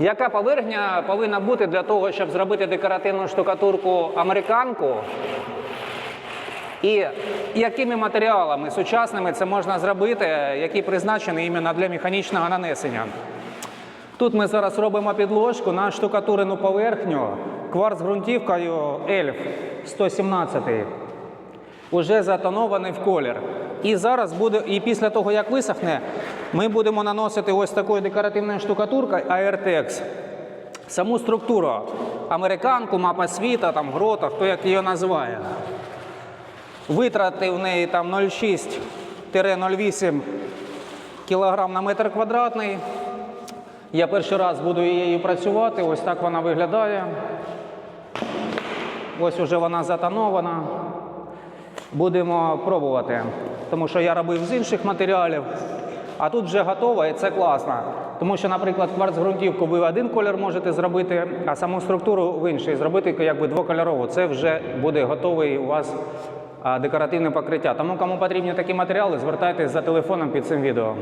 Яка поверхня повинна бути для того, щоб зробити декоративну штукатурку американку? І якими матеріалами сучасними це можна зробити, які призначені іменно для механічного нанесення? Тут ми зараз робимо підложку на штукатурену поверхню кварц ґрунтівкою Ельф 117. Уже затонований в колір. І зараз буде, і після того, як висохне, ми будемо наносити ось такою декоративною штукатуркою AirTex. Саму структуру американку, мапа світа, там грота, хто як її називає. Витрати в неї там 0,6-0,8 кг на метр квадратний. Я перший раз буду її працювати, ось так вона виглядає. Ось уже вона затонована. Будемо пробувати, тому що я робив з інших матеріалів, а тут вже готово і це класно. Тому що, наприклад, кварц-ґрунтівку ви один колір можете зробити, а саму структуру в інший зробити якби двокольорову. Це вже буде готовий у вас декоративне покриття. Тому кому потрібні такі матеріали, звертайтесь за телефоном під цим відео.